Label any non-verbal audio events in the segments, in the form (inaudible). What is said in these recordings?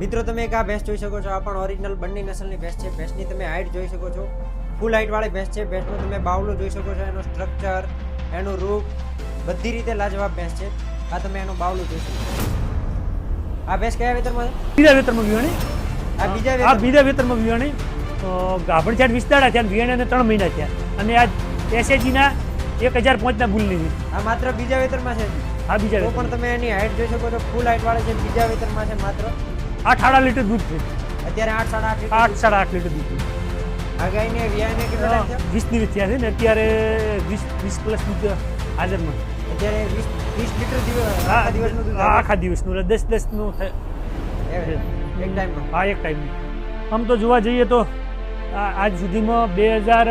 મિત્રો તમે એક આ ભેંસ જોઈ શકો છો. આ પણ ઓરિજિનલ બંને નસલની ભેંસ છે. ભેંસની તમે હાઇટ જોઈ શકો છો. ફૂલ હાઇટવાળી ભેંસ છે. ભેંસનું તમે બાવલું જોઈ શકો છો. એનો સ્ટ્રક્ચર એનું રૂપ બધી રીતે લાજવાબ ભેંસ છે. આ તમે એનું બાવલો જોઈ શકો છો. આ ભેંસ કયા વેતરમાં બીજા વેતરમાં વિવાણી આ બીજા આ બીજા વેતરમાં વિવાણી ગાભણ ચાર વીસ દાડા થયા વિયાણે ત્રણ મહિના થયા અને આ એસએજીના એક હજાર પાંચના ભૂલ લીધી આ માત્ર બીજા વેતરમાં છે આ બીજા પણ તમે એની હાઇટ જોઈ શકો છો. ફૂલ હાઇટવાળી છે બીજા વેતરમાં છે માત્ર. આઠ સાડા લીટર દૂધ છે. અત્યારે આઠ સાડા આઠ આઠ સાડા આઠ લીટર દૂધ છે. આ ગાયને વિયાને કેટલો ટાઈમ થયો વીસ દિવસ થયા છે ને અત્યારે વીસ વીસ પ્લસ દૂધ હાજરમાં. અત્યારે વીસ વીસ લીટર દિવસ આ આખા દિવસનું દૂધ આખા દિવસનું એટલે દસ દસનું થાય. એક ટાઈમમાં. હા એક ટાઈમ આમ તો જોવા જઈએ તો આજ સુધીમાં બે હજાર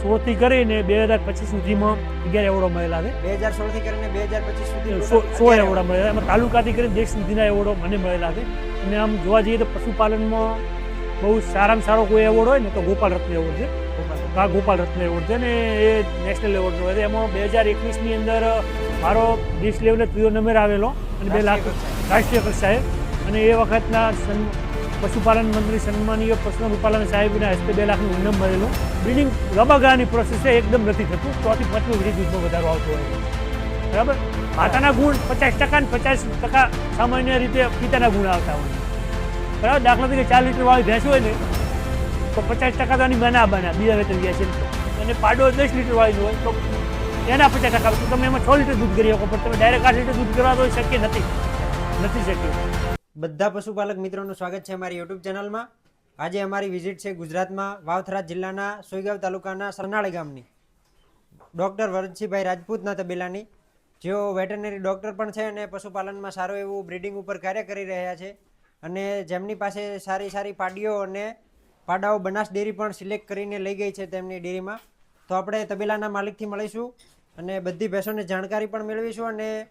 સોળથી કરીને બે હજાર પચીસ સુધીમાં અગિયાર એવોર્ડો મળેલા છે. બે હજાર સોળથી કરીને બે હજાર પચીસ સુધી સો અગિયાર મળેલા એમાં તાલુકાથી કરીને દેશ સુધીના એવોર્ડો મને મળેલા છે. અને આમ જોવા જઈએ તો પશુપાલનમાં બહુ સારામાં સારો કોઈ એવોર્ડ હોય ને તો ગોપાલ રત્ન એવોર્ડ છે. આ ગોપાલ રત્ન એવોર્ડ છે ને એ નેશનલ એવોર્ડ હોય છે. એમાં બે હજાર એકવીસની અંદર મારો દેશ લેવલે ત્રીજો નંબર આવેલો અને બે લાખ રાષ્ટ્રીય કક્ષાએ. અને એ વખતના પશુપાલન મંત્રી સન્માનીય પશુપાલન સાહેબના હસ્તે બે લાખનું ઇનામ મળેલું. બિલ્ડિંગ લબાગાની પ્રોસેસ એકદમ નથી થતું. ચોથી પાંચમી વીડી દૂધમાં વધારો આવતો હોય બરાબર? માતાના ગુણ પચાસ ટકા ને પચાસ ટકા સામાન્ય રીતે પિતાના ગુણ આવતા હોય બરાબર? દાખલા તરીકે ચાર લીટર વાળી ભેંસ હોય ને, તો પચાસ ટકા તો એની બના બના, બીજા વેતન ગયા છે. અને પાડો દસ લીટર વાળી હોય તો એના પચાસ ટકા તમે એમાં છ લીટર દૂધ કરી શકો, પણ તમે ડાયરેક્ટ આઠ લીટર દૂધ કરવા તો શક્ય નથી. નથી શક્ય. બધા પશુપાલક મિત્રોનું સ્વાગત છે અમારી યુટ્યુબ ચેનલમાં. આજે અમારી વિઝિટ છે ગુજરાતમાં વાવથરા જિલ્લાના સોયગાંવ તાલુકાના સરનાળી ગામની. ડૉક્ટર વરજીભાઈ રાજપૂતના તબેલાની. જેઓ વેટરનરી ડૉક્ટર પણ છે અને પશુપાલનમાં સારું એવું બ્રીડિંગ ઉપર કાર્ય કરી રહ્યા છે. અને જેમની પાસે સારી સારી પાડીઓ અને પાડાઓ બનાસ ડેરી પણ સિલેક્ટ કરીને લઈ ગઈ છે તેમની ડેરીમાં. તો આપણે તબેલાના માલિકથી મળીશું અને બધી ભેંસોને જાણકારી પણ મેળવીશું અને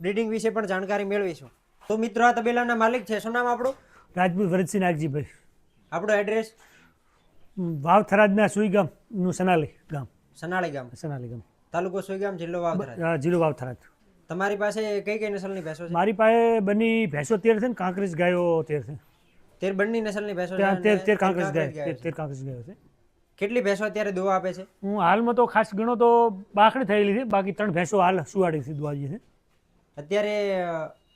બ્રીડિંગ વિશે પણ જાણકારી મેળવીશું. તો મિત્રો આ તબેલાના માલિક છે. શું નામ આપણું? રાજપૂત ભરતસિંહ નાગજીભાઈ. આપણું એડ્રેસ? વાવ થરાદના સુઈ ગામનું સનાલી ગામ. સનાળી ગામ. સનાલી ગામ. તાલુકો સુઈગામ જિલ્લો વાવથરાજ. જિલ્લો વાવ થરાદ તમારી પાસે કઈ કઈ નસલની ભેંસો છે? મારી પાસે બની ભેંસો તેર છે ને કાંકરેજ ગાયો તેર છે. તેર બંને નસલની ભેંસો છે તેર તેર કાંકરેજ ગાય તેર કાંકરેજ ગાયો છે. કેટલી ભેંસો અત્યારે દોવા આપે છે? હું હાલમાં તો ખાસ ગણો તો બાકડી થયેલી છે. બાકી ત્રણ ભેંસો હાલ સુવાડી છે દુવાજી છે. અત્યારે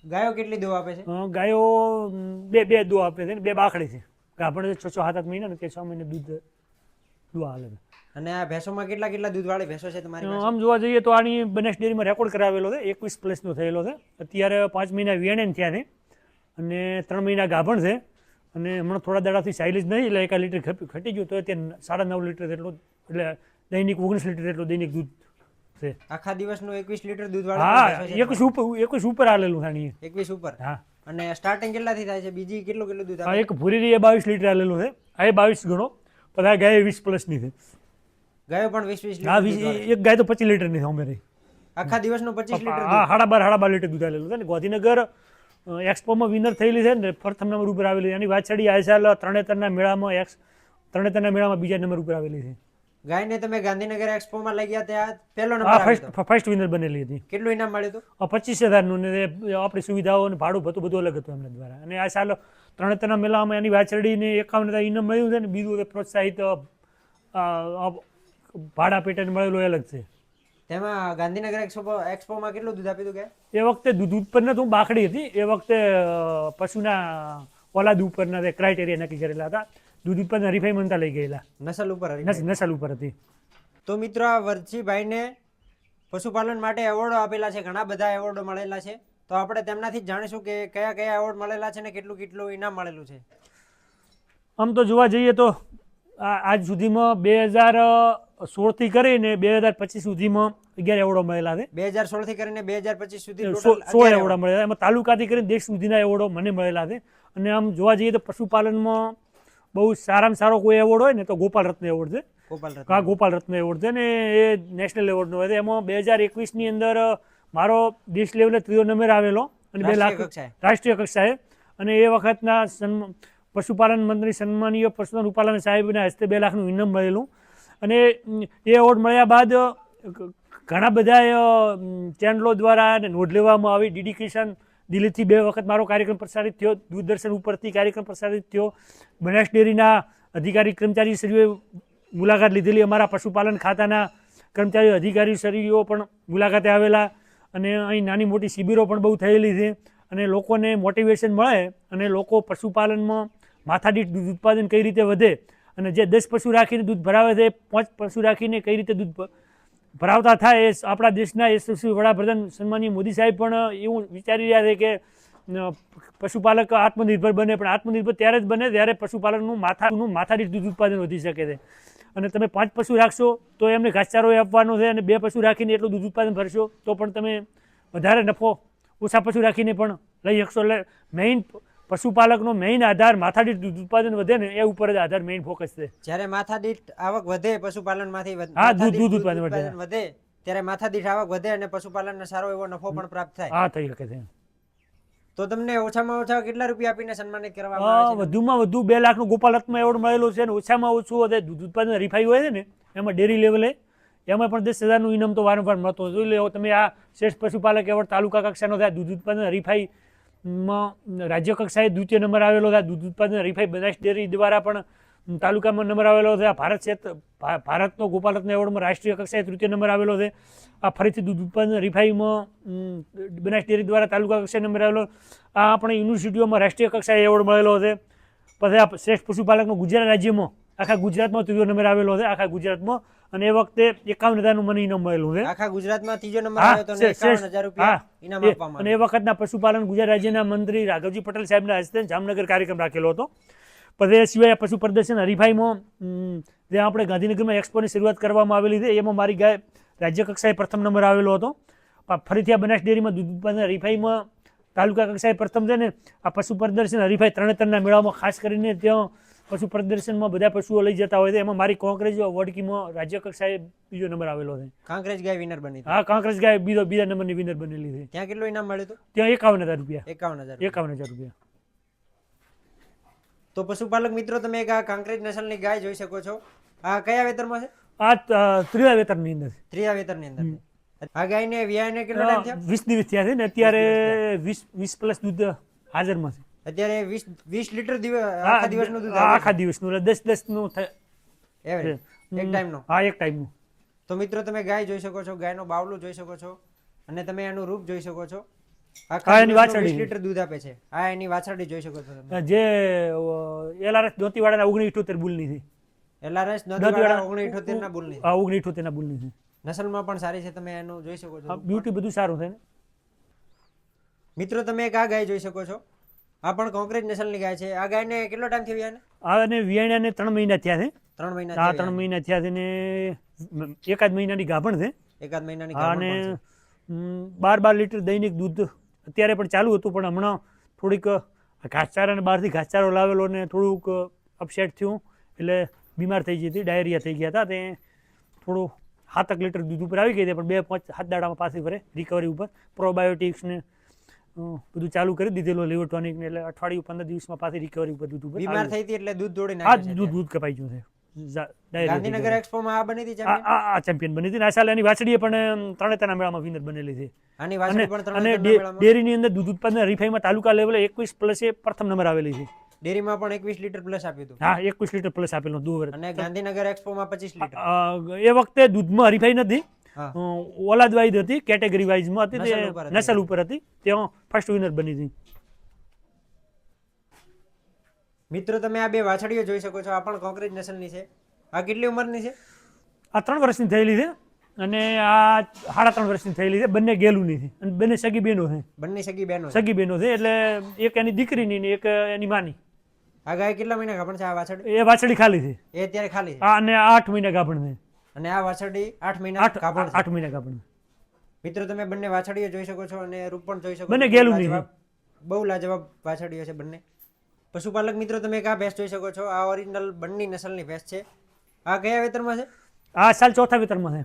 ગાયો કેટલી દોવા આપે છે? ગાયો બે બે દુવા આપે છે ને બે બાખડી છે. આપણે છ છ સાત આઠ મહિના ને છ મહિને દૂધ દુવા હાલે છે. અને આ ભેંસોમાં કેટલા કેટલા દૂધવાળી ભેંસો છે તમારી આમ જોવા જઈએ તો આની બનાસ ડેરીમાં રેકોર્ડ કરાવેલો છે એકવીસ પ્લસનો થયેલો છે. અત્યારે પાંચ મહિના વિયાણે થયા છે અને ત્રણ મહિના ગાભણ છે. અને હમણાં થોડા દાડાથી સાયલેજ નહીં એટલે એકા લીટર ખપી ઘટી ગયું તો અત્યારે સાડા નવ લીટર જેટલું એટલે દૈનિક ઓગણીસ લીટર જેટલું દૈનિક દૂધ છે. આખા દિવસનું એકવીસ લીટર હા દૂધવાળી એકવીસ ઉપર એકવીસ ઉપર આલેલું થાણી એકવીસ ઉપર. હા. અને સ્ટાર્ટિંગ કેટલાથી થાય છે? બીજી કેટલું કેટલું દૂધ આ એક ભૂરી એ બાવીસ લીટર આલેલું છે. આ એ બાવીસ ગણો. પણ આ ગાય વીસ પ્લસની છે. ગાયો પણ વીસ વીસ હા વીસ એક ગાય તો પચીસ લીટરની છે અમારી આખા દિવસનું પચીસ લીટર હા સાડા બાર સાડા બાર લીટર દૂધ આલેલું છે ને. ગોધીનગર એક્સપોમાં વિનર થયેલી છે ને. પ્રથમ નંબર ઉપર આવેલી. એની વાછડી આ સાલ ત્રણેતરના મેળામાં એક્સ ત્રણેતરના મેળામાં બીજા નંબર ઉપર આવેલી છે. ગાયને તમે ગાંધીનગર એક્સપોમાં લઈ ગયા ત્યાં પહેલો નંબર ફર્સ્ટ ફર્સ્ટ વિનર બનેલી હતી. કેટલું ઇનામ મળ્યું હતું? પચીસ હજારનું ને આપણી સુવિધાઓ અને ભાડું ભતું બધું અલગ હતું એમના દ્વારા. અને આ સાલ ત્રણ મેળામાં એની વાછરડીને એકાવન હજાર ઇનામ મળ્યું છે ને બીજું તે પ્રોત્સાહિત ભાડા પેટર્ન મળેલું એ અલગ છે. તેમાં ગાંધીનગર એક્સપો એક્સપોમાં કેટલું દૂધ આપ્યું હતું કે? એ વખતે દૂધ ઉત્પન્ન તો બાકડી હતી. એ વખતે પશુના ઓલાદ ઉપરના ક્રાઇટેરિયા નક્કી કરેલા હતા. દૂધ ઉત્પન્ન હરીફાઈ નતા લઈ ગયેલા. નસલ ઉપર. નસલ ઉપર હતી. તો મિત્રો આ વરજીભાઈને પશુપાલન માટે એવોર્ડો આપેલા છે ઘણા બધા એવોર્ડો મળેલા છે. તો આપણે તેમનાથી જ જાણીશું કે કયા કયા એવોર્ડ મળેલા છે ને કેટલું કેટલું ઇનામ મળેલું છે. આમ તો જોવા જઈએ તો આ આજ સુધીમાં બે હજાર સોળથી કરીને બે હજાર પચીસ સુધીમાં અગિયાર એવોર્ડો મળેલા છે. બે હજાર સોળથી કરીને બે હજાર પચીસ સુધી સોળ 11 એવોર્ડો મળેલા એમાં તાલુકાથી કરીને દેશ સુધીના એવોર્ડો મને મળેલા છે. અને આમ જોવા જઈએ તો પશુપાલનમાં બહુ સારામાં સારો કોઈ એવોર્ડ હોય ને તો ગોપાલ રત્ન એવોર્ડ છે. ગોપાલ ગોપાલ રત્ન એવોર્ડ છે ને એ નેશનલ એવોર્ડનો હોય એમાં બે હજાર એકવીસની અંદર મારો દેશ લેવલે ત્રીજો નંબર આવેલો અને બે લાખ રાષ્ટ્રીય કક્ષાએ. અને એ વખતના પશુપાલન મંત્રી સન્માનીય પશુપાલન સાહેબના હસ્તે બે લાખનું ઇનામ મળેલું. અને એ એવોર્ડ મળ્યા બાદ ઘણા બધા ચેનલો દ્વારા નોંધ લેવામાં આવી. ડીડી કિસાન દિલ્હીથી બે વખત મારો કાર્યક્રમ પ્રસારિત થયો, દૂરદર્શન ઉપરથી કાર્યક્રમ પ્રસારિત થયો. બનાસ ડેરીના અધિકારી કર્મચારીશ્રીઓએ મુલાકાત લીધેલી. અમારા પશુપાલન ખાતાના કર્મચારીઓ અધિકારીશ્રીઓ પણ મુલાકાતે આવેલા અને અહીં નાની મોટી શિબિરો પણ બહુ થયેલી છે અને લોકોને મોટિવેશન મળે અને લોકો પશુપાલનમાં માથાદીઠ દૂધ ઉત્પાદન કઈ રીતે વધે અને જે દસ પશુ રાખીને દૂધ ભરાવે છે, પાંચ પશુ રાખીને કઈ રીતે દૂધ ભરાવતા થાય એ આપણા દેશના યશસ્વી વડાપ્રધાન સન્માનીય મોદી સાહેબ પણ એવું વિચારી રહ્યા છે કે પશુપાલક આત્મનિર્ભર બને, પણ આત્મનિર્ભર ત્યારે જ બને જ્યારે પશુપાલનનું માથાનું માથાદીઠ દૂધ ઉત્પાદન વધી શકે છે. અને તમે પાંચ પશુ રાખશો તો એમને ઘાસચારો આપવાનો છે અને બે પશુ રાખીને એટલું દૂધ ઉત્પાદન ભરશો તો પણ તમે વધારે નફો ઓછા પશુ રાખીને પણ લઈ શકશો. એટલે મેઇન પશુપાલકનો મેઇન આધાર માથાદીઠ દૂધ ઉત્પાદન વધે ને એ ઉપર જ આધાર મેઇન ફોકસ છે. જ્યારે માથાદીઠ આવક વધે પશુપાલનમાંથી હા, દૂધ- દૂધ ઉત્પાદન વધે. ત્યારે માથાદીઠ આવક વધે અને પશુપાલનનો સારો એવો નફો પણ પ્રાપ્ત થાય. હા થઈ શકે છે. તો તમને ઓછામાં ઓછા કેટલા રૂપિયા આપીને સન્માનિત કરવામાં આવે છે? વધુમાં વધુ બે લાખનું ગોપાલ રત્ન એવોર્ડ મળેલો છે અને ઓછામાં ઓછું વધે દૂધ ઉત્પાદન રિફાઈ હોય છે ને એમાં ડેરી લેવલે એમાં પણ દસ હજારનું ઇનામ તો વારંવાર મળતો જોઈ લો તમે આ શ્રેષ્ઠ પશુપાલક એવોર્ડ તાલુકા કક્ષાનો થાય દૂધ ઉત્પાદન હરીફાઈમાં રાજ્ય કક્ષાએ દ્વિતીય નંબર આવેલો હતા દૂધ ઉત્પાદન હરીફાઈ બનાસ ડેરી દ્વારા પણ તાલુકામાં નંબર આવેલો છે. આ ભારત ક્ષેત્ર ભારતનો ગોપાલરત્ન એવોર્ડમાં રાષ્ટ્રીય કક્ષાએ તૃતીય નંબર આવેલો છે. આ ફરીથી દૂધ ઉત્પાદન હરીફાઈમાં બનાસ ડેરી દ્વારા તાલુકા કક્ષાએ નંબર આવેલો. આ આપણે યુનિવર્સિટીઓમાં રાષ્ટ્રીય કક્ષાએ એવોર્ડ મળેલો છે. પછી આ શ્રેષ્ઠ પશુપાલકનો ગુજરાત રાજ્યમાં, આખા ગુજરાતમાં ત્રીજો નંબર આવેલો છે. આખા ગુજરાતમાં અને એ વખતે એકાવન હજારનું મને ઇનામ મળેલું છે. આખા ગુજરાતમાં ત્રીજો નંબર આવ્યો તો એકાવન હજાર રૂપિયા ઇનામ આપવામાં અને એ વખતના પશુપાલન ગુજરાત રાજ્યના મંત્રી રાઘવજી પટેલ સાહેબના હસ્તે જામનગર કાર્યક્રમ રાખેલો હતો. પછી એ સિવાય પશુ પ્રદર્શન હરીફાઈમાં જે આપણે ગાંધીનગરમાં એક્સપોની શરૂઆત કરવામાં આવેલી છે એમાં મારી ગાય રાજ્ય કક્ષાએ પ્રથમ નંબર આવેલો હતો. ફરીથી આ બનાસ ડેરીમાં દૂધ ઉત્પાદન હરીફાઈમાં તાલુકા કક્ષાએ પ્રથમ છે ને આ પશુ પ્રદર્શન હરીફાઈ ત્રણે ત્રણના મેળામાં ખાસ કરીને ત્યાં પશુ પ્રદર્શનમાં બધા પશુઓ લઈ જતા હોય છે. એમાં મારી કોંકરેજ વડકીમાં રાજ્ય કક્ષાએ બીજો નંબર આવેલો છે. કાંકરેજ ગાય વિનર બની હા કાંકરેજ ગાય બીજો બીજા નંબરની વિનર બનેલી છે. ત્યાં કેટલું ઇનામ મળ્યું હતું? ત્યાં એકાવન હજાર રૂપિયા. એકાવન હજાર એકાવન હજાર રૂપિયા. તો પશુપાલક મિત્રો તમે એક આ કાંકરેજ નસલની ગાય જોઈ શકો છો. આ કયા વેતરમાં છે? આ ત- ત્રીજા વેતનની અંદર ત્રીજા વેતરની અંદર આ ગાયને વ્યાયને કેટલો ટાઈમ થયો? વીસ દિવસ થયા છે ને. અત્યારે વીસ વીસ પ્લસ દૂધ હાજરમાં છે. અત્યારે 20 20 લીટર આખા દિવસનું દૂધ આખા દિવસનું એટલે 10 10 નું એક ટાઈમનો. હા એક ટાઈમનું. તો મિત્રો તમે ગાય જોઈ શકો છો ગાયનો બાવલો જોઈ શકો છો અને તમે એનું રૂપ જોઈ શકો છો. હા, આખા એની વાછરડી. 20 છે. લીટર દૂધ આપે છે. આ એની વાછરડી જોઈ શકો છો તમે. જે એલઆરએસ દોતીવાડાના ઓગણીસ ઇઠોતેર બુલની છે. એલઆરએસ દોતીવાડા- નદીવાડા ઓગણીસ અઠ્યોતેર ના બુલની આ ઓગણીસ ઇઠોતેરના બુલની છે. નસલમાં પણ સારી છે તમે એનું જોઈ શકો છો. બ્યુટી બધું સારું છે ને? મિત્રો તમે એક આ ગાય જોઈ શકો છો. આ પણ કોંકરેજ નસલની ગાય છે. આ ગાયને કેટલો ટાઈમ થયો વિયાને આને અને વિયાણાને ત્રણ મહિના થયા છે. ત્રણ મહિના થયા ત્રણ મહિના થયા છે ને એકાદ મહિનાની ગાભણ છે. એકાદ મહિનાની ગાભણ અને બાર બાર લીટર દૈનિક દૂધ અત્યારે પણ ચાલુ હતું પણ હમણાં થોડીક ઘાસચારાને બહારથી ઘાસચારો લાવેલો ને થોડુંક અપસેટ થયું. એટલે બીમાર થઈ ગઈ હતી ડાયરિયા થઈ ગયા હતા. તે થોડું સાતક લીટર દૂધ ઉપર આવી ગઈ હતી પણ બે પાંચ સાત દાડામાં પાછી ફરે રિકવરી ઉપર. પ્રોબાયોટિક્સ ને બધું ચાલુ કરી દીધેલું લીવર ટોનિક ને એટલે અઠવાડિયું પંદર દિવસમાં પાછી રિકવરી બધું હતું બીમાર થઈ હતી એટલે દૂધ દોડી આ દૂધ દૂધ કપાઈ ગયું છે. ગાંધીનગર એક્સપોમાં આ બની હતી આ ચેમ્પિયન બની હતી આ સાલ એની વાછડીએ પણ ત્રણેતરના મેળામાં વિનર બનેલી છે. આની અને વાછરડી પણ અને ડેરીની અંદર દૂધ ઉત્પાદન હરીફાઈમાં તાલુકા લેવલે એકવીસ પ્લસ એ પ્રથમ નંબર આવેલી છે. ડેરીમાં પણ એકવીસ લીટર પ્લસ આપ્યું હતું. હા એકવીસ લીટર પ્લસ આપેલું દૂધ અને ગાંધીનગર એક્સપોમાં પચીસ લીટર. એ વખતે દૂધમાં હરીફાઈ નથી. ઓલાદ વાઇઝ હતી કેટેગરી વાઇઝમાં હતી તે હતી. નસલ ઉપર હતી. ત્યાં ફર્સ્ટ વિનર બની હતી. મિત્રો તમે આ બે વાછડીઓ જોઈ શકો છો. આ પણ કોંકરેજ નસલની છે. આ કેટલી ઉંમરની છે? આ ત્રણ વર્ષની થયેલી છે અને આ સાડા ત્રણ વર્ષની થયેલી છે. બંને ગેલુની છે અને બંને સગી બહેનો છે. બંને સગી બહેનો સગી બહેનો છે એટલે એક એની દીકરીની ને એક એની માની. આ ગાય કેટલા મહિના ગાભણ છે આ વાછડી? એ વાછડી ખાલી છે. એ અત્યારે ખાલી છે. અને આઠ મહિના ગાભણ છે. અને આ વાછરડી આઠ મહિના આઠ કાપડ આઠ મહિના કાપડ મિત્રો તમે બંને વાછડીઓ જોઈ શકો છો અને રૂપ પણ જોઈ શકો બંને ગેલું નહીં. બહુ લાજવાબ વાછડીઓ છે બંને. પશુપાલક મિત્રો તમે એક આ ભેંસ જોઈ શકો છો. આ ઓરિજિનલ બંની નસલની ભેંસ છે. આ કયા વેતરમાં છે? આ સાલ ચોથા વેતરમાં છે.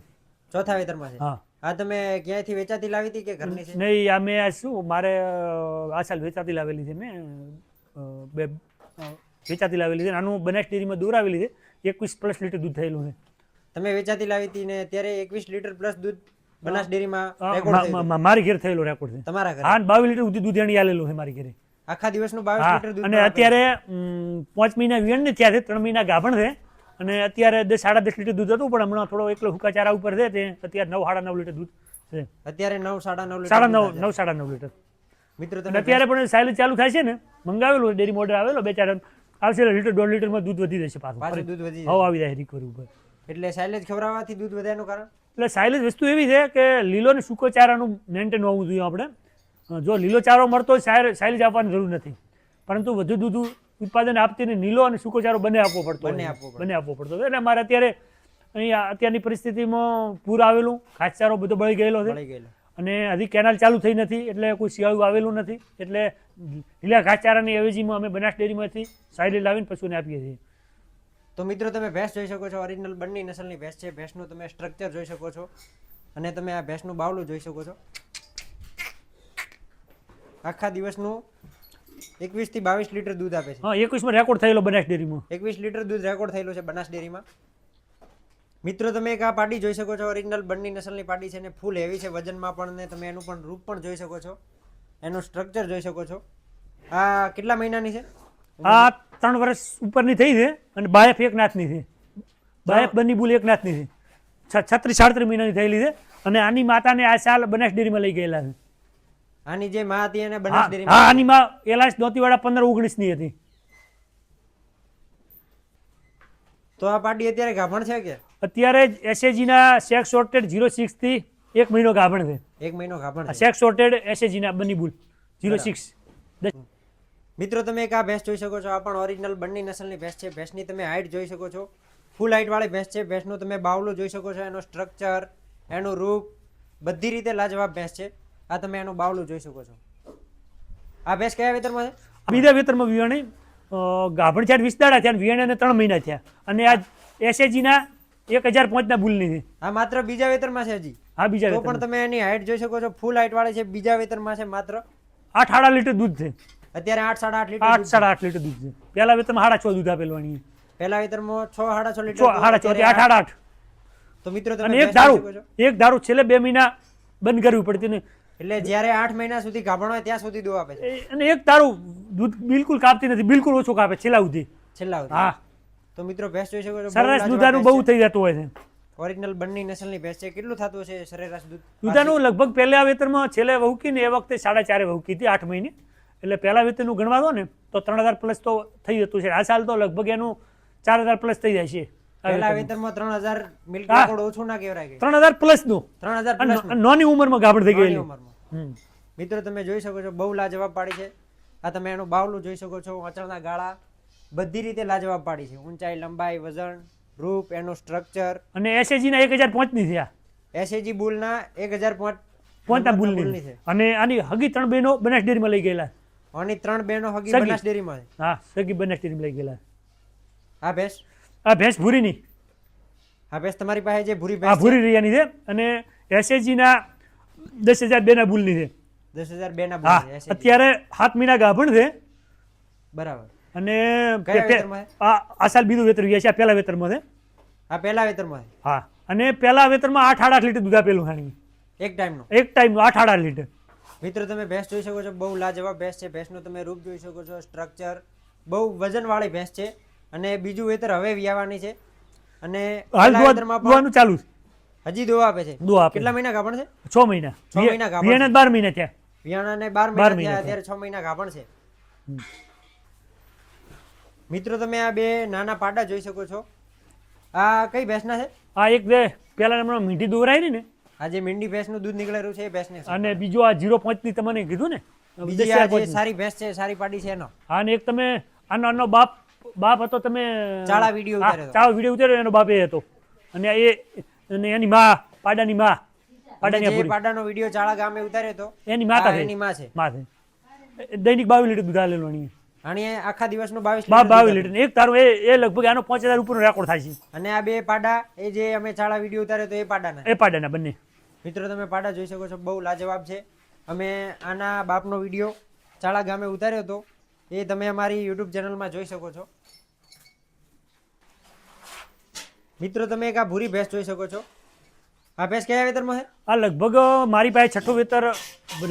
ચોથા વેતરમાં છે. હા. આ તમે ક્યાંયથી વેચાતી લાવી હતી કે ઘરની છે? નહીં આ મેં આ શું મારે આ સાલ વેચાતી લાવેલી છે મેં. બે વેચાતી લાવેલી છે. આનું બનાસ ડેરીમાં દૂર આવેલી છે. એકવીસ પ્લસ લીટર દૂધ થયેલું છે. તમે વેચાતી લાવી હતી ને ત્યારે એકવીસ લીટર પ્લસ દૂધ બનાસ ડેરીમાં રેકોર્ડ થયું મારી ઘેર થયેલો રેકોર્ડ છે. તમારા ઘરે? હા બાવીસ લીટર સુધી દૂધ એની આલેલું છે મારી ઘરે. આખા દિવસનું બાવીસ લીટર દૂધ અને અત્યારે પાંચ મહિના વિયણ ને ત્યાં છે ત્રણ મહિના ગાભણ છે. અને અત્યારે દસ સાડા દસ લીટર દૂધ હતું પણ હમણાં થોડો એકલો હુકા ચારા ઉપર છે તે અત્યારે નવ સાડા નવ લીટર દૂધ છે. અત્યારે નવ સાડા નવ સાડા નવ નવ સાડા નવ લીટર. મિત્રો તમે અત્યારે પણ સાયલેજ ચાલુ થાય છે ને મંગાવેલું ડેરી મોડર આવેલો બે ચાર આવશે લીટર દોઢ લીટરમાં દૂધ વધી જશે પાછું દૂધ વધી હવ આવી જાય રિકવરી ઉપર. એટલે સાયલેજ ખવડાવવાથી દૂધ વધ્યાનું કારણ? એટલે સાયલેજ વસ્તુ એવી છે કે લીલો અને સૂકો ચારાનું મેન્ટેન હોવું જોઈએ આપણે. જો લીલો ચારો મળતો હોય સાયલેજ આપવાની જરૂર નથી. પરંતુ વધુ દૂધ ઉત્પાદન આપતી ને લીલો અને સૂકો ચારો બંને આપવો પડતો બંને આપવો બંને આપવો પડતો. એટલે અમારે અત્યારે અહીંયા અત્યારની પરિસ્થિતિમાં પૂર આવેલું ઘાસચારો બધો બળી ગયેલો છે. અને હજી કેનાલ ચાલુ થઈ નથી એટલે કોઈ શિયાળું આવેલું નથી. એટલે લીલા ઘાસચારાની અવેજીમાં અમે બનાસ ડેરીમાંથી સાયલેજ લાવીને પશુને આપીએ છીએ. તો મિત્રો તમે ભેંસ જોઈ શકો છો ઓરિજિનલ બંને નસલની ભેંસ છે. ભેંસનું તમે સ્ટ્રક્ચર જોઈ શકો છો અને તમે આ ભેંસનું બાવલું જોઈ શકો છો. આખા દિવસનું એકવીસથી બાવીસ લીટર દૂધ આપે છે. હા એકવીસમાં રેકોર્ડ થયેલો બનાસ ડેરીમાં. એકવીસ લીટર દૂધ રેકોર્ડ થયેલો છે બનાસ ડેરીમાં. મિત્રો તમે એક આ પાટી જોઈ શકો છો ઓરિજિનલ બંની નસલની પાટી છે ને ફૂલ હેવી છે. વજનમાં પણ ને તમે એનું પણ રૂપ પણ જોઈ શકો છો. એનું સ્ટ્રક્ચર જોઈ શકો છો. આ કેટલા મહિનાની છે? આ ત્રણ વર્ષ ઉપરની થઈ છે અને બાયફ એક નાથની છે. બાયફ બંની બુલ એક નાથની છે. છત્રીસ સાડત્રીસ મહિનાની થયેલી છે અને આની માતાને આ સાલ બનાસ ડેરીમાં લઈ ગયેલા છે. આની જે માં હતી એને બનાસ હા, આની માં એલાસ દોતીવાડા પંદર ઓગણીસની હતી. તો આ પાર્ટી અત્યારે ગાભણ છે કે? અત્યારે એસએજી ના સેક્સ સોર્ટેડ ઝીરો સિક્સથી એક મહિનો ગાભણ છે. એક મહિનો ગાભણ સેક્સ શોર્ટેડ એસએજી ના બની બુલ ઝીરો સિક્સ મિત્રો તમે એક આ ભેંસ જોઈ શકો છો. આ પણ ઓરિજિનલ બંની નસલની ભેંસ છે. ભેંસની તમે હાઇટ જોઈ શકો છો. ફૂલ હાઇટવાળી ભેંસ છે. ભેંસનું તમે બાવલું જોઈ શકો છો. એનું સ્ટ્રક્ચર એનું રૂપ બધી રીતે લાજવાબ ભેંસ છે. આ તમે એનું બાવલું જોઈ શકો છો. આ ભેંસ કયા વેતરમાં છે? બીજા વેતરમાં વિયાણી ગાભણ થયા વીસ દાડા થયા વિયાણાને ત્રણ મહિના થયા. અને આ એસએજીના એક હજાર પાંચના બુલની છે. આ માત્ર બીજા વેતરમાં છે હજી. આ બીજા તો પણ તમે એની હાઇટ જોઈ શકો છો. ફૂલ હાઇટ વાળી છે. બીજા વેતરમાં છે માત્ર. આઠ આડા લીટર દૂધ છે. અત્યારે આઠ સાડા આઠ લીટર આઠ છે. સાડા આઠ લીટર દૂધ છે. પહેલા વેતરમાં સાડા છ દૂધ આપેલું આની પહેલા વેતરમાં છ સાડા છ લીટર છ સાડા છ આઠ સાડા આઠ. તો મિત્રો તમે એક દારૂ એક દારૂ છેલ્લે બે મહિના બંધ કરવી પડતી ને. એટલે જ્યારે આઠ મહિના સુધી ગાભણ હોય ત્યાં સુધી દૂધ આપે છે. અને એક દારૂ દૂધ બિલકુલ કાપતી નથી બિલકુલ ઓછું કાપે છેલ્લા સુધી. છેલ્લા સુધી. હા. તો મિત્રો ભેંસ જોઈ શકો છો સરેરાશ દૂધાનું બહુ થઈ જતું હોય છે. ઓરિજિનલ બંની નસલની ભેંસ છે. કેટલું થતું હશે સરેરાશ દૂધ? દૂધાનું લગભગ પહેલા વેતરમાં છેલ્લે વહુકી ને એ વખતે સાડા ચારે વહુકી હતી આઠ મહિને એટલે પહેલાં વેતનનું ગણવા દો ને તો ત્રણ હજાર પ્લસ તો થઈ જતું છે. આ સાલ તો લગભગ એનું ચાર હજાર પ્લસ થઈ જાય છે. ત્રણ હજાર ના પ્લસનું. ત્રણ હજાર નોની ઉંમરમાં ગાભણ થઈ ગયેલી. મિત્રો તમે જોઈ શકો છો બહુ લાજવાબ પાડી છે. આ તમે એનું બાવલું જોઈ શકો છો અચળના ગાળા. બધી રીતે લાજવાબ પાડી છે. ઊંચાઈ લંબાઈ વજન રૂપ એનું સ્ટ્રક્ચર અને એસએજી ના એક હજાર પાંચની થયા. એસએજી બુલના એક હજાર પાંચ. નંબરના બુલની છે. અને આની હગી ત્રણ બહેનો બનાસ ડેરીમાં લઈ ગયેલા. આની ત્રણ બહેનો હગી. બનાસ ડેરીમાં હા સગી બનાસ ડેરીમાં લઈ ગયેલા. હા ભેંસ? આ ભેંસ ભૂરીની. હા ભેંસ તમારી પાસે જે ભૂરી ભેંસ ભૂરી રહ્યાની છે અને એસએજી ના દસ હજાર બે ના બુલની છે. દસ હજાર બે ના હા બુલ અત્યારે સાત મહિના ગાભણ છે. બરાબર. અને આ આ સાલ બીજું વેતર ગયા છે આ પહેલા વેતરમાં છે. આ પહેલા વેતરમાં હા અને પહેલા વેતરમાં આઠ આઠ લીટર દૂધ આપેલું હાણી એક ટાઈમનો? એક ટાઈમનું આઠ આઠ લીટર. મિત્રો તમે ભેંસ જોઈ શકો છો બહુ લાજવાબ ભેંસ છે. ભેંસનું તમે રૂપ જોઈ શકો છો સ્ટ્રક્ચર બહુ વજનવાળી ભેંસ છે. અને બીજું વેતર હવે વ્યાવાની છે. અને હાલ ચાલુ છે. હજી દોવા આપે છે. દોવા કેટલા મહિના ગાભણ છે? છ મહિના. છ મહિના ગાભણ વીએને બાર મહિના થયા. વિયાણાને બાર બાર મહિના મહિના થયા. અત્યારે છ મહિના ગાભણ છે. મિત્રો તમે આ બે નાના પાડા જોઈ શકો છો. આ કઈ ભેંસના છે? આ એક બે પેલા હમણાં મીઠી દોરાઈ ને આ જે મીંડી ભેંસનું દૂધ નીકળેલું છે એ ભેંસને અને બીજો આ જીરો ની તમને કીધું ને? બીજી આ જે સારી ભેંસ છે સારી પાડી છે એનો. હા ને એક તમે આનો આનો બાપ બાપ હતો તમે ચાળા વીડિયો ઉતાર્યો. ચાળા વીડિયો ઉતાર્યો એનો બાપ એ હતો. અને એ અને એની માં પાડાની માં પાડાની જે. પાડાનો વીડિયો ચાળા ગામે ઉતાર્યો હતો એની માતા એની માં છે. માં છે દૈનિક બાવીસ લીટર દૂધ આલેલું એની. અને આખા દિવસનું લીટર એક તારું એ એ લગભગ આનો પાંચ હજાર ઉપરનો રેકોર્ડ થાય છે. અને આ બે પાડા એ જે અમે ચાળા વીડિયો ઉતાર્યો તો એ પાડાના. એ પાડાના બંને. મિત્રો તમે પાડા જોઈ શકો છો બહુ લાજવાબ છે. અમે આના બાપનો વીડિયો ચાળા ગામે ઉતાર્યો હતો. એ તમે અમારી યુટ્યુબ ચેનલમાં જોઈ શકો છો. મિત્રો તમે એક આ ભૂરી ભેંસ જોઈ શકો છો. આ ભેંસ કયા વેતરમાં છે આ લગભગ મારી પાસે છઠ્ઠું વેતર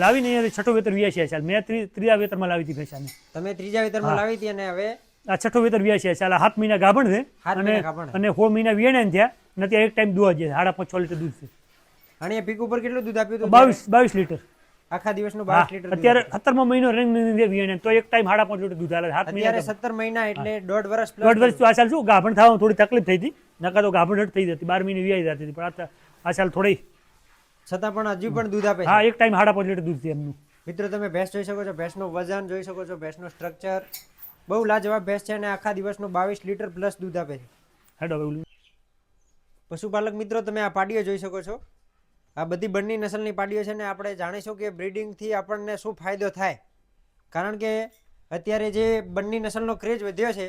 લાવીને અહીંયા છઠ્ઠો વેતર વ્યાસી છે. મેં ત્રીજા વેતરમાં લાવી હતી ભેંસાને તમે ત્રીજા વેતરમાં લાવી હતી અને હવે આ છઠ્ઠો વેતર વ્યાસી છે. સાત મહિના ગાભણ છે અને અને સોળ મહિના વિયાણા થયા અને ત્યાં એક ટાઈમ દૂધ છે સાડા પાંચ છ લીટર દૂધ છે. અને પીક ઉપર કેટલું દૂધ આપ્યું હતું? બાવીસ બાવીસ લીટર. આખા દિવસનું બાવીસ લીટર અત્યારે સત્તરમો મહિનો રંગ વિયાણે તો એક ટાઈમ સાડા પાંચ લીટર દૂધ હાલે સાત મહિના સત્તર મહિના એટલે દોઢ વર્ષ દોઢ વર્ષ આ સાલ શું? ગાભણ થવામાં થોડી તકલીફ થઈ હતી. નકા તો ગાભણ થઈ જતી. બાર મહિને વ્યાઈ જતી હતી. પણ આ સાલ થોડી છતાં પણ હજુ પણ દૂધ આપે છે. હા એક ટાઈમ સાડા પાંચ લીટર દૂધ છે એમનું. મિત્રો તમે ભેંસ જોઈ શકો છો ભેંસનું વજન જોઈ શકો છો ભેંસનું સ્ટ્રક્ચર બહુ લાજવાબ ભેંસ છે અને આખા દિવસનું બાવીસ લીટર પ્લસ દૂધ આપે છે. હેડો પશુપાલક મિત્રો તમે આ પાડીઓ જોઈ શકો છો. આ બધી બંને નસલની પાડીઓ છે ને આપણે જાણીશું કે બ્રીડિંગથી આપણને શું ફાયદો થાય. કારણ કે અત્યારે જે બંને નસલનો ક્રેઝ વધ્યો છે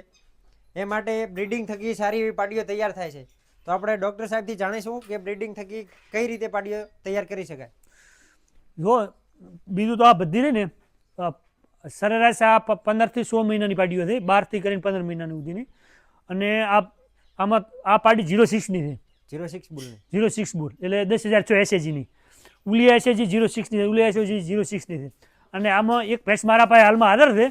એ માટે બ્રીડિંગ થકી સારી એવી પાડીઓ તૈયાર થાય છે. તો આપણે ડૉક્ટર સાહેબથી જાણીશું કે બ્રીડિંગ થકી કઈ રીતે પાડીઓ તૈયાર કરી શકાય. જો બીજું તો આ બધી ને સરેરાશ આ પંદરથી સો મહિનાની પાડીઓ છે બારથી કરીને પંદર મહિનાની સુધીની અને આ આમાં આ પાડી જીરો સિક્સની છે. Zero six bull zero six bull એટલે દસ હજાર છો એસએજીની ઉલિયા એસએજી જીરો સિક્સની ઉલિયા ઉલી એસએજી જીરો સિક્સની છે. અને આમાં એક ભેંસ મારા પાસે હાલમાં હાજર છે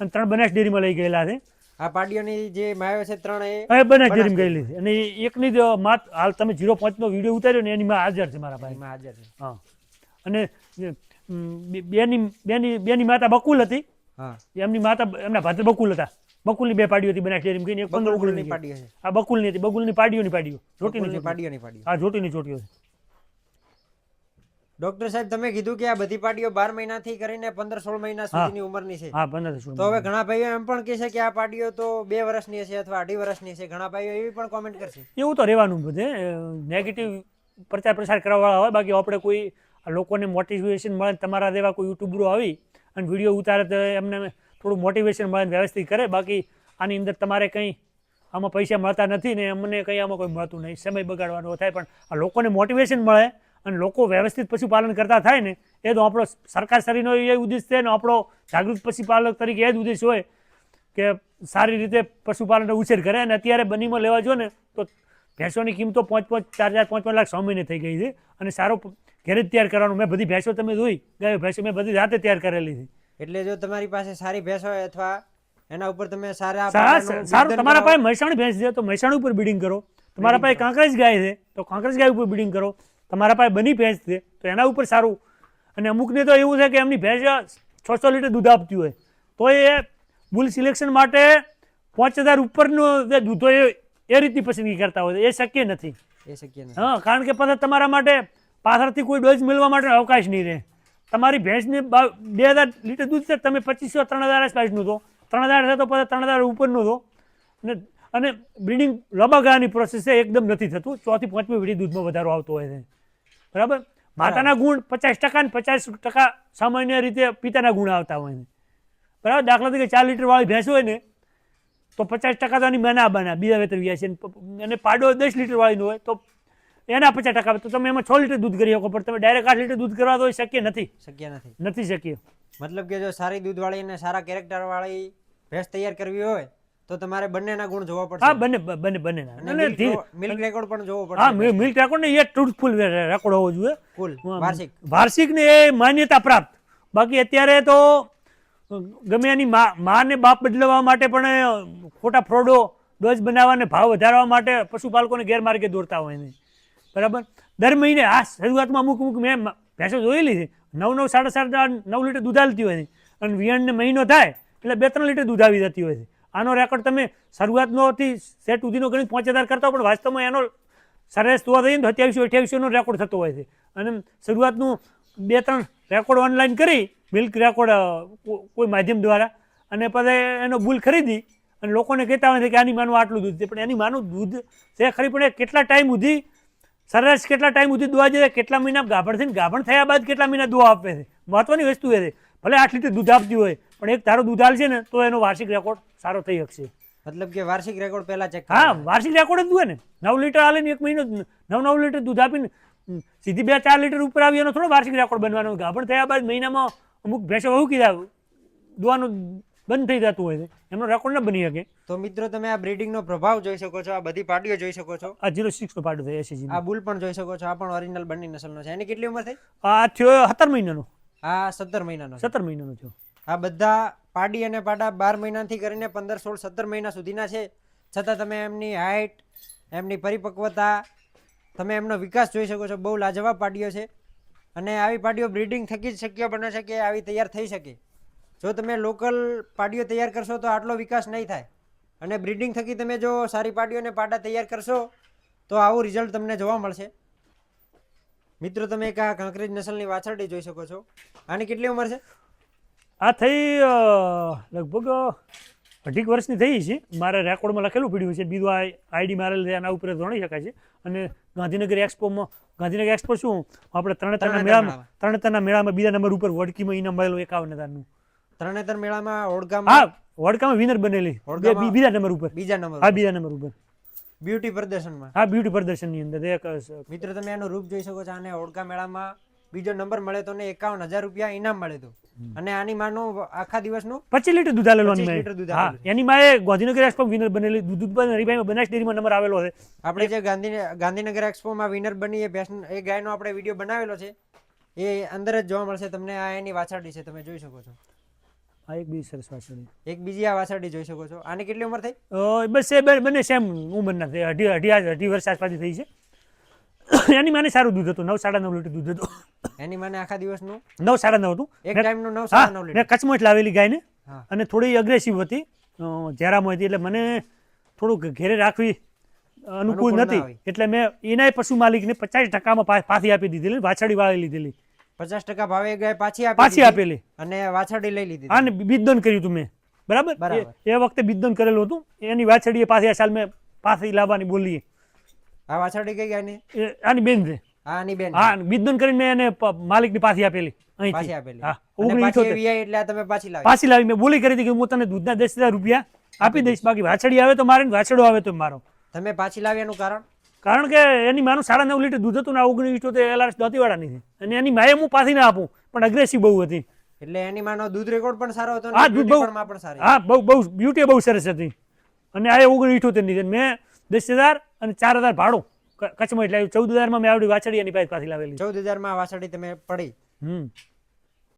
અને ત્રણ બનાસ ડેરીમાં લઈ ગયેલા છે. આ પાડીઓની જે માયો છે ત્રણ એ બને ડેરીમાં ગયેલી છે. અને એકની જ માત હાલ તમે જીરો પાંચનો વીડિયો ઉતાર્યો ને એની માં હાજર છે મારા ભાઈ. હાજર છે. હા. અને બેની બેની બેની માતા બકુલ હતી. હા. એમની માતા એમના ભાતે બકુલ હતા. બકુલની બે પાડીઓ હતી બનાસ ડેરીમાં ગઈને એક પંદર ઓગણીસ પાડીઓ છે. આ બકુલની હતી. બકુલની પાડીઓની પાડીઓ. જોટીની. પાડીઓની પાડીઓ. હા જોટીની ચોટીઓ છે. ડોક્ટર સાહેબ તમે કીધું કે આ બધી પાર્ટીઓ બાર મહિનાથી કરીને પંદર સોળ મહિના સુધીની ઉંમરની છે. હા પંદર તો હવે ઘણા ભાઈઓ એમ પણ કહે છે કે આ પાર્ટીઓ તો બે વર્ષની હશે અથવા અઢી વર્ષની હશે ઘણા ભાઈઓ એવી પણ કોમેન્ટ કરશે. એવું તો રહેવાનું બધે. નેગેટિવ પ્રચાર પ્રસાર કરવાવાળા હોય. બાકી આપણે કોઈ લોકોને મોટિવેશન મળે તમારા જેવા કોઈ યુટ્યુબરો આવી અને વીડિયો ઉતારે તો એમને થોડું મોટિવેશન મળે વ્યવસ્થિત કરે. બાકી આની અંદર તમારે કંઈ આમાં પૈસા મળતા નથી ને અમને કંઈ આમાં કોઈ મળતું નહીં. સમય બગાડવાનો થાય પણ આ લોકોને મોટિવેશન મળે અને લોકો વ્યવસ્થિત પશુપાલન કરતા થાય ને એ તો આપણો સરકાર શ્રીનો એ ઉદ્દેશ છે ને આપણો જાગૃત પશુપાલક તરીકે એ જ ઉદ્દેશ હોય કે સારી રીતે પશુપાલનનો ઉછેર કરે અને અત્યારે બનીમાં લેવા જો ને તો ભેંસોની કિંમતો પાંચ પાંચ ચાર ચાર પાંચ પાંચ લાખ સો મહિને થઈ ગઈ છે અને સારો ઘેરે જ તૈયાર કરવાનું. મેં બધી ભેંસો તમે જોઈ ગાયો ભેંસો મેં બધી જાતે તૈયાર કરેલી છે. એટલે જો તમારી પાસે સારી ભેંસ હોય અથવા એના ઉપર તમે સારા સારું તમારા પાસે મહેસાણી ભેંસ છે તો મહેસાણી ઉપર બીડિંગ કરો. તમારા પાસે કાંકરેજ ગાય છે તો કાંકરેજ ગાય ઉપર બીડિંગ કરો. તમારા પાસે બની ભેંસ છે તો એના ઉપર સારું. અને અમુકને તો એવું છે કે એમની ભેંસ છસો લીટર દૂધ આપતી હોય. તો એ બુલ સિલેક્શન માટે પાંચ હજાર ઉપરનું જે દૂધ એ એ રીતની પસંદગી કરતા હોય એ શક્ય નથી. એ શક્ય નથી. હા કારણ કે પાછા તમારા માટે પાછળથી કોઈ ડોઝ મેળવવા માટે અવકાશ નહીં રહે. તમારી ભેંસને બે હજાર લીટર દૂધ છે તમે પચીસો ત્રણ હજાર આસપાસનું તો ત્રણ હજાર છે તો પછી ત્રણ હજાર ઉપરનું તો અને અને બ્રીડિંગ લાંબા ગાળાની પ્રોસેસ છે એકદમ નથી થતું. ચોથી પાંચમી વીડી દૂધમાં વધારો આવતો હોય છે. બરાબર? માતાના ગુણ પચાસ ટકા ને પચાસ ટકા સામાન્ય રીતે પિતાના ગુણ આવતા હોય બરાબર? દાખલા તરીકે ચાર લીટર વાળી ભેંસ હોય ને તો પચાસ ટકા તો એની બના બના બીજા વેતર વ્યાસ અને પાડો દસ લીટર વાળીનો હોય તો એના પચાસ ટકા તો તમે એમાં છ લીટર દૂધ કરી શકો પણ તમે ડાયરેક્ટ આઠ લીટર દૂધ કરવા તો શક્ય નથી. શક્ય નથી. નથી શક્ય. મતલબ કે જો સારી દૂધવાળી અને સારા કેરેક્ટર વાળી ભેંસ તૈયાર કરવી હોય તો તમારે બંનેના ગુણ જોવા હા બંને બંને બંનેના. અને મિલ્ક રેકોર્ડ પણ જોવો હા મિલ્ક રેકોર્ડ ને એ ટ્રુથફુલ રેકોર્ડ હોવો જોઈએ. કુલ વાર્ષિક. વાર્ષિક ને એ માન્યતા પ્રાપ્ત. બાકી અત્યારે તો ગમે એની મા માને બાપ બદલવા માટે પણ ખોટા ફ્રોડો ડોઝ બનાવવાને ભાવ વધારવા માટે પશુપાલકોને ગેરમાર્ગે દોરતા હોય ને બરાબર? દર મહિને આ શરૂઆતમાં અમુક અમુક મેં ભેંસો જોયેલી છે. નવ નવ સાડા સાડા નવ લીટર દૂધ આલતી હોય છે. અને વિયાણને મહિનો થાય એટલે બે ત્રણ લીટર દૂધ આવી જતી હોય છે. આનો રેકોર્ડ તમે શરૂઆતનોથી સેટ સુધીનો ગણિત પાંચ હજાર કરતા પણ વાસ્તવમાં એનો સરેરાશ જોવા જઈએ તો અઠ્યાવીસો અઠ્યાવીસોનો રેકોર્ડ થતો હોય છે. અને શરૂઆતનું બે ત્રણ રેકોર્ડ ઓનલાઈન કરી, મિલ્ક રેકોર્ડ કોઈ માધ્યમ દ્વારા, અને પછી એનો ભૂલ ખરીદી, અને લોકોને કહેતા હોય છે કે આની માનું આટલું દૂધ છે, પણ એની માનું દૂધ છે ખરી, પણ એ કેટલા ટાઈમ સુધી સરેરાશ કેટલા ટાઈમ સુધી દોવા જાય, કેટલા મહિના ગાભણ થઈને ગાભણ થયા બાદ કેટલા મહિના દોવા આપે છે? મહત્વની વસ્તુ એ છે, ભલે આઠ લીટર દૂધ આપતી હોય પણ એક તારો દૂધ છે ને તો એનો વાર્ષિક રેકોર્ડ સારો થઈ શકશે. મતલબ કે વાર્ષિક રેકોર્ડ પહેલા ચેક હા વાર્ષિક રેકોર્ડ જ દુએ ને. નવ લીટર આલે ને એક મહિનો નવ નવ લીટર દૂધ આપીને સીધી બે ચાર લીટર ઉપર આવી એનો થોડો વાર્ષિક રેકોર્ડ બનવાનો. ગાભણ થયા બાદ મહિનામાં અમુક ભેંસો વહુ કીધા દોવાનું બંધ થઈ જતું હોય છે. એમનો રેકોર્ડ ન બની શકે. તો મિત્રો તમે આ બ્રીડિંગનો પ્રભાવ જોઈ શકો છો આ બધી પાડીઓ જોઈ શકો છો. આ જીરો સિક્સનો પાડો થાય એસી આ બુલ પણ જોઈ શકો છો આ પણ ઓરિજિનલ બંને નસલનો છે. એની કેટલી ઉંમર થઈ? આ થયો સત્તર મહિનાનો. આ સત્તર મહિનાનો સત્તર મહિનાનો થયો. આ બધા પાડી અને પાડા બાર મહિનાથી કરીને પંદર, સોળ, સત્તર મહિના સુધીના છે. છતાં તમે એમની હાઇટ એમની પરિપક્વતા, તમે એમનો વિકાસ જોઈ શકો છો. બહુ લાજવાબ પાડીઓ છે. અને આવી પાડીઓ બ્રીડિંગ થકી જ શક્ય બને છે કે આવી તૈયાર થઈ શકે. જો તમે લોકલ પાડીઓ તૈયાર કરશો તો આટલો વિકાસ નહીં થાય. અને બ્રીડિંગ થકી તમે જો સારી પાડીઓને પાડા તૈયાર કરશો તો આવું રિઝલ્ટ તમને જોવા મળશે. મિત્રો, તમે એક આ કાંકરેજ નસલની વાછરડી જોઈ શકો છો. આની કેટલી ઉંમર છે? આ થઈ લગભગ અઢીક વર્ષની થઈ છે. મારે રેકોર્ડમાં લખેલું પડ્યું છે. બીજું આ આઈડી મારેલ છે એના ઉપર ગણી શકાય છે. અને ગાંધીનગર એક્સપોમાં ગાંધીનગર એક્સપો શું? આપણે ત્રણેતરના તરણેતર મેળામાં. ત્રણેતરના મેળામાં બીજા નંબર ઉપર વડકીમાં ઇનામ મળેલું એકાવન હજારનું તરણેતર મેળામાં ઓડકામાં હા વડકામાં વિનર બનેલી. બીજા નંબર ઉપર. બીજા નંબર હા બીજા નંબર ઉપર. બ્યુટી પ્રદર્શનમાં. હા બ્યુટી પ્રદર્શનની અંદર. મિત્રો તમે એનું રૂપ જોઈ શકો છો. અને ઓડકા મેળામાં બીજો નંબર મળે તો ને એકાવન હજાર રૂપિયા ઇનામ મળે તો. અને આની માનું આખા દિવસનું પચીસ લીટર દૂધ આલેલું 25 લીટર દૂધ માએ. હા એની માએ ગાંધીનગર એક્સપો વિનર બનેલી દૂધ ઉત્પાદન હરિભાઈમાં બનાસ ડેરીમાં નંબર આવેલો છે. આપણે જે ગાંધી ગાંધીનગર એક્સપોમાં વિનર બની એ ભેંસ એ ગાયનો આપણે વીડિયો બનાવેલો છે એ અંદર જ જોવા મળશે. તમને આ એની વાછરડી છે તમે જોઈ શકો છો. આ એક બીજી સરસ વાછરડી. એક બીજી આ વાછરડી જોઈ શકો છો. આની કેટલી ઉંમર થઈ? બસ એ બંને સેમ ઉંમરના અઢી અઢી અઢી વર્ષ આસપાસ થઈ છે. (coughs) એની માને સારું દૂધ હતું નવ સાડા નવ લીટર દૂધ હતું. (coughs) એની માને આખા દિવસનું? નવ સાડા નવ હતું. એક મેં- ટાઈમનું નવ સાડા નવ લીટર. કચ્છમાં જ લાવેલી ગાયને. અને થોડી અગ્રેસિવ હતી અ, હતી એટલે મને થોડુંક ઘેરે રાખવી અનુકૂળ નથી. એટલે મેં એનાય પશુ માલિકને પચાસ ટકામાં પાછી આપી દીધેલી વાછડી વાળી લીધેલી. પચાસ ટકા ભાવે ગાય પાછી પાછી આપેલી. અને વાછડી લઈ લીધી. અને બીજદન કર્યું હતું મેં. બરાબર. એ વખતે બીજદન કરેલું હતું. એની વાછડીએ પાછી આ સાલ મેં પાછી લાવવાની બોલી આ વાછરડી કઈ ગાયની? આની બેન છે. આની બેન હા બીજદાન કરીને મેં એને માલિકની પાછી આપેલી પાછી આપેલી. હા આવી એટલે તમે પાછી લાવી. પાછી લાવી. મેં બોલી કરી હતી કે હું તને દૂધના દસ હજાર રૂપિયા આપી દઈશ બાકી વાછડી આવે તો મારે વાછડો આવે તો મારો. તમે પાછી લાવ્યાનું કારણ? કારણ કે એની માનું સાડા નવ લીટર દૂધ હતું ને ઓગણીસ ઇઠોતેર એલઆરએસ દાંતીવાળાની છે. અને એની માએ હું પાછી ના આપું પણ અગ્રેસિવ બહુ હતી. એટલે એની માનો દૂધ રેકોર્ડ પણ સારો હતો હા, દૂધ બહુ- પણ સારી. હા બહુ બહુ બ્યુટી બહુ સરસ હતી. અને આ ઓગણીસ ઇઠોતેરની છે. મેં દસ હજાર અને ચાર હજાર ભાડું. કચ્છમાં એટલે ચૌદ હજારમાં મેં આવડી વાછડી એની પાસે પાછી લાવેલી. ચૌદ હજારમાં વાછડી તમે પડી. હમ.